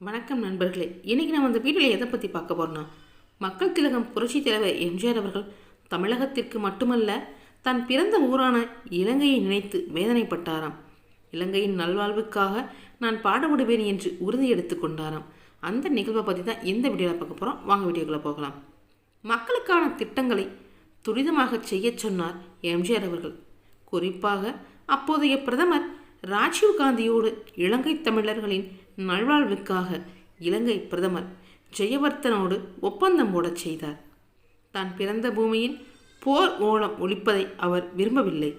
வணக்கம் நண்பர்களே இன்றைக்கி நம்ம அந்த வீடியோவில் எதை பற்றி பார்க்க போகிறோம்னா மக்கள் திலகம் புரட்சி தலைவர் எம்ஜிஆர் அவர்கள் தமிழகத்திற்கு மட்டுமல்ல தன் பிறந்த ஊரான இலங்கையை நினைத்து வேதனைப்பட்டாராம். இலங்கையின் நல்வாழ்வுக்காக நான் பாடுபடுவேன் என்று உறுதி எடுத்து கொண்டாராம். அந்த நிகழ்வை பற்றி தான் இந்த வீடியோவில் பார்க்க போகிறோம் வாங்க வீடியோக்குள்ளே போகலாம். மக்களுக்கான திட்டங்களை துரிதமாக செய்யச் சொன்னார் எம்ஜிஆர் அவர்கள். குறிப்பாக அப்போதைய பிரதமர் ராஜீவ் காந்தியோடு இலங்கை தமிழர்களின் நல்வாழ்வுக்காக இலங்கை பிரதமர் ஜெயவர்த்தனோடு ஒப்பந்தம் போடச் செய்தார். தான் பிறந்த பூமியின் போர் ஓலம் ஒழிப்பதை அவர் விரும்பவில்லை.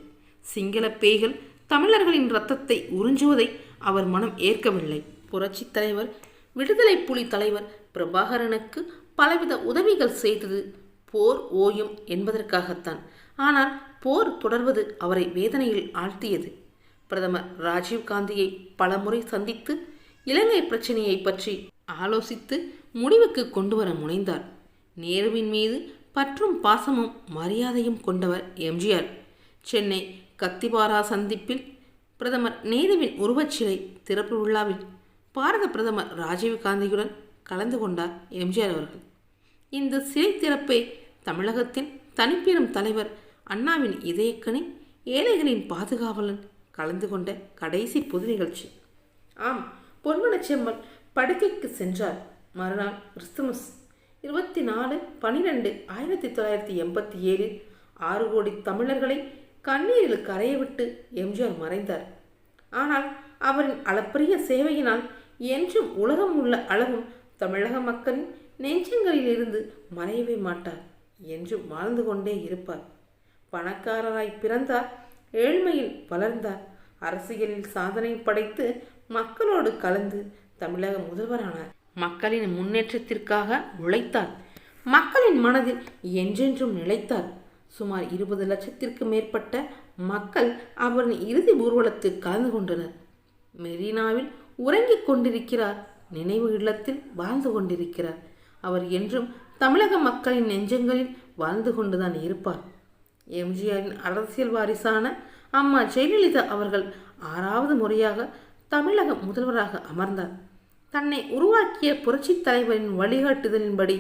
சிங்கள பேய்கள் தமிழர்களின் இரத்தத்தை உறிஞ்சுவதை அவர் மனம் ஏற்கவில்லை. புரட்சித் தலைவர் விடுதலை புலி தலைவர் பிரபாகரனுக்கு பலவித உதவிகள் செய்தது போர் ஓயும் என்பதற்காகத்தான். ஆனால் போர் தொடர்வது அவரை வேதனையில் ஆழ்த்தியது. பிரதமர் ராஜீவ் காந்தியை பலமுறை சந்தித்து இலங்கை பிரச்சனையை பற்றி ஆலோசித்து முடிவுக்கு கொண்டு வர முனைந்தார். நேருவின் மீது பற்றும் பாசமும் மரியாதையும் கொண்டவர் எம்ஜிஆர் சென்னை கத்திபாரா சந்திப்பில் பிரதமர் நேருவின் உருவச்சிலை திறப்பு விழாவில் பாரத பிரதமர் ராஜீவ் காந்தியுடன் கலந்து கொண்டார் எம்ஜிஆர் அவர்கள். இந்த சிலை திறப்பை தமிழகத்தின் தனிப்பெரும் தலைவர் அண்ணாவின் இதயக்கணி ஏழைகளின் பாதுகாவலன் கலந்து கொண்ட கடைசி பொது நிகழ்ச்சி. ஆம் பொன்மனச்செம்மல் படுக்கைக்கு சென்றார். மறுநாள் கிறிஸ்துமஸ். இருபத்தி நாலு பனிரெண்டு ஆயிரத்தி தொள்ளாயிரத்தி எண்பத்தி ஏழில் ஆறு கோடி தமிழர்களை கண்ணீரில் கரையவிட்டு எம்ஜிஆர் மறைந்தார். ஆனால் அவரின் அளப்பரிய சேவையினால் என்றும் உலகம் உள்ள அளவும் தமிழக மக்களின் நெஞ்சங்களிலிருந்து மறையவே மாட்டார் என்றும் வாழ்ந்து கொண்டே இருப்பார். பணக்காரராய் பிறந்தார் ஏழ்மையில் வளர்ந்தார் அரசியலில் சாதனை படைத்து மக்களோடு கலந்து தமிழக முதல்வரானார் மக்களின் முன்னேற்றத்திற்காக உழைத்தார். மக்களின் மனதில் என்றென்றும் நிலைத்தார். சுமார் இருபது லட்சத்திற்கு மேற்பட்ட மக்கள் அவரின் இறுதி ஊர்வலத்தில் கலந்து கொண்டனர். மெரினாவில் உறங்கிக் கொண்டிருக்கிறார் நினைவு இல்லத்தில் வாழ்ந்து கொண்டிருக்கிறார். அவர் என்றும் தமிழக மக்களின் நெஞ்சங்களில் வாழ்ந்து கொண்டுதான் இருப்பார். எம்ஜிஆரின் அரசியல் வாரிசான அம்மா ஜெயலலிதா அவர்கள் ஆறாவது முறையாக தமிழக முதல்வராக அமர்ந்தார். தன்னை உருவாக்கிய புரட்சித் தலைவரின் வழிகாட்டுதலின்படி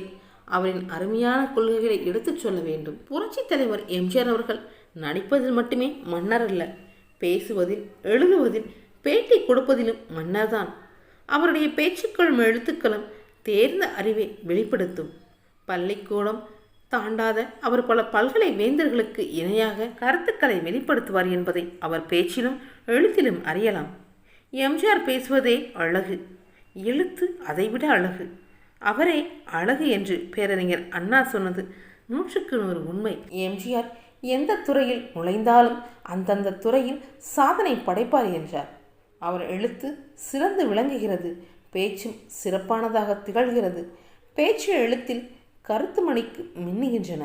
அவரின் அருமையான கொள்கைகளை எடுத்துச் சொல்ல வேண்டும். புரட்சித் தலைவர் எம்ஜிஆர் அவர்கள் நடிப்பதில் மட்டுமே மன்னர் அல்ல பேசுவதில் எழுதுவதில் பேட்டி கொடுப்பதிலும் மன்னர்தான் அவருடைய பேச்சுக்களும் எழுத்துக்களும் தேர்ந்த அறிவை வெளிப்படுத்தும். பள்ளிக்கூடம் தாண்டாத அவர் பல பல்கலை வேந்தர்களுக்கு இணையாக கருத்துக்களை வெளிப்படுத்துவார் என்பதை அவர் பேச்சிலும் எழுத்திலும் அறியலாம். எம்ஜிஆர் பேசுவதே அழகு. எழுத்து அதைவிட அழகு. அவரே அழகு என்று பேரறிஞர் அண்ணா சொன்னது நூற்றுக்கு நூறு உண்மை. எம்ஜிஆர் எந்த துறையில் நுழைந்தாலும் அந்தந்த துறையில் சாதனை படைப்பார் என்றார். அவர் எழுத்து சிறந்து விளங்குகிறது. பேச்சும் சிறப்பானதாக திகழ்கிறது. பேச்சு எழுத்தில் கருத்து மணிக்கு மின்னுகின்றன.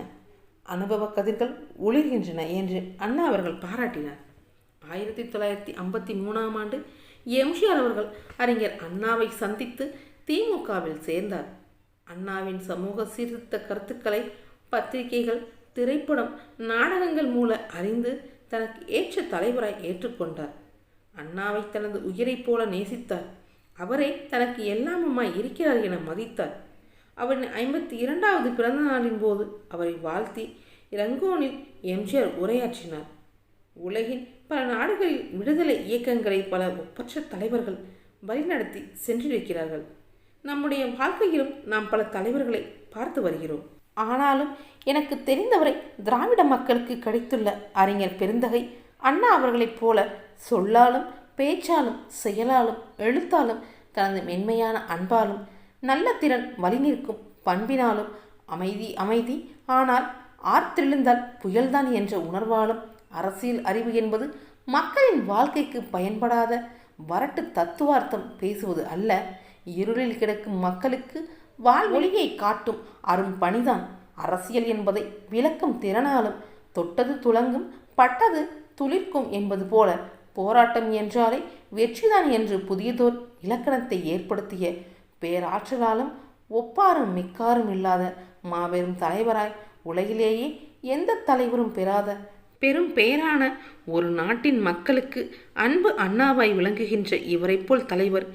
அனுபவ கதிர்கள் ஒளிர்கின்றன என்று அண்ணா அவர்கள் பாராட்டினார். ஆயிரத்தி தொள்ளாயிரத்தி ஐம்பத்தி மூணாம் ஆண்டு எம்ஜிஆர் அவர்கள் அறிஞர் அண்ணாவை சந்தித்து திமுகவில் சேர்ந்தார். அண்ணாவின் சமூக சீர்திருத்த கருத்துக்களை பத்திரிகைகள் திரைப்படம் நாடகங்கள் மூல அறிந்து தனக்கு ஏற்ற தலைவராய் ஏற்றுக்கொண்டார். அண்ணாவை தனது உயிரைப் போல நேசித்தார். அவரே தனக்கு எல்லாமுமாய் இருக்கிறார் என மதித்தார். அவரின் ஐம்பத்தி இரண்டாவது பிறந்த நாளின் போது அவரை வாழ்த்தி ரங்கோனில் எம்ஜிஆர் உரையாற்றினார். உலகின் பல நாடுகளில் விடுதலை இயக்கங்களை பல ஒப்பற்ற தலைவர்கள் வழிநடத்தி சென்றிருக்கிறார்கள். நம்முடைய வாழ்க்கையிலும் நாம் பல தலைவர்களை பார்த்து வருகிறோம். ஆனாலும் எனக்கு தெரிந்தவரை திராவிட மக்களுக்கு கிடைத்துள்ள அறிஞர் பெருந்தகை அண்ணா அவர்களைப் போல சொல்லாலும் பேச்சாலும் செயலாலும் எழுத்தாலும் தனது மென்மையான அன்பாலும் நல்ல திறன் வழிநிற்கும் பண்பினாலும் அமைதி அமைதி. ஆனால் ஆர்த்தெழுந்தால் புயல்தான் என்ற உணர்வாலும் அரசியல் அறிவு என்பது மக்களின் வாழ்க்கைக்கு பயன்படாத வரட்டு தத்துவார்த்தம் பேசுவது அல்ல. இருளில் கிடக்கும் மக்களுக்கு வாழ்வொளியை காட்டும் அரும் பணிதான் அரசியல் என்பதை விளக்கும் திறனாலும் தொட்டது துளங்கும் பட்டது துளிர்க்கும் என்பது போல போராட்டம் என்றாலே வெற்றிதான் என்று புதியதோர் இலக்கணத்தை ஏற்படுத்திய பேராற்றலாலும் ஒப்பாரும் மிக்காரும் இல்லாத மாபெரும் தலைவராய் உலகிலேயே எந்த தலைவரும் பெறாத பெரும் பெயரான ஒரு நாட்டின் மக்களுக்கு அன்பு அண்ணாவாய் விளங்குகின்ற இவரைப் போல் தலைவர்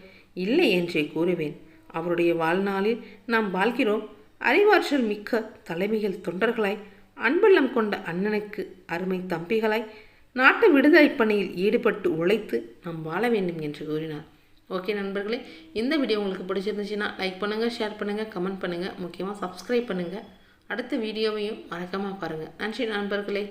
இல்லை என்றே கூறுவேன். அவருடைய வாழ்நாளில் நாம் வாழ்கிறோம். அறிவாற்றல் மிக்க தலைமைகள் தொண்டர்களாய் அன்புள்ளம் கொண்ட அண்ணனுக்கு அருமை தம்பிகளாய் நாட்டு விடுதலை பணியில் ஈடுபட்டு உழைத்து நாம் வாழ வேண்டும் என்று கூறினார். ஓகே நண்பர்களே இந்த வீடியோ உங்களுக்கு பிடிச்சிருந்துச்சுன்னா லைக் பண்ணுங்கள் ஷேர் பண்ணுங்கள் கமெண்ட் பண்ணுங்கள் முக்கியமாக சப்ஸ்கிரைப் பண்ணுங்கள் அடுத்த வீடியோவையும் மறக்காமல் பாருங்கள் நன்றி நண்பர்களே.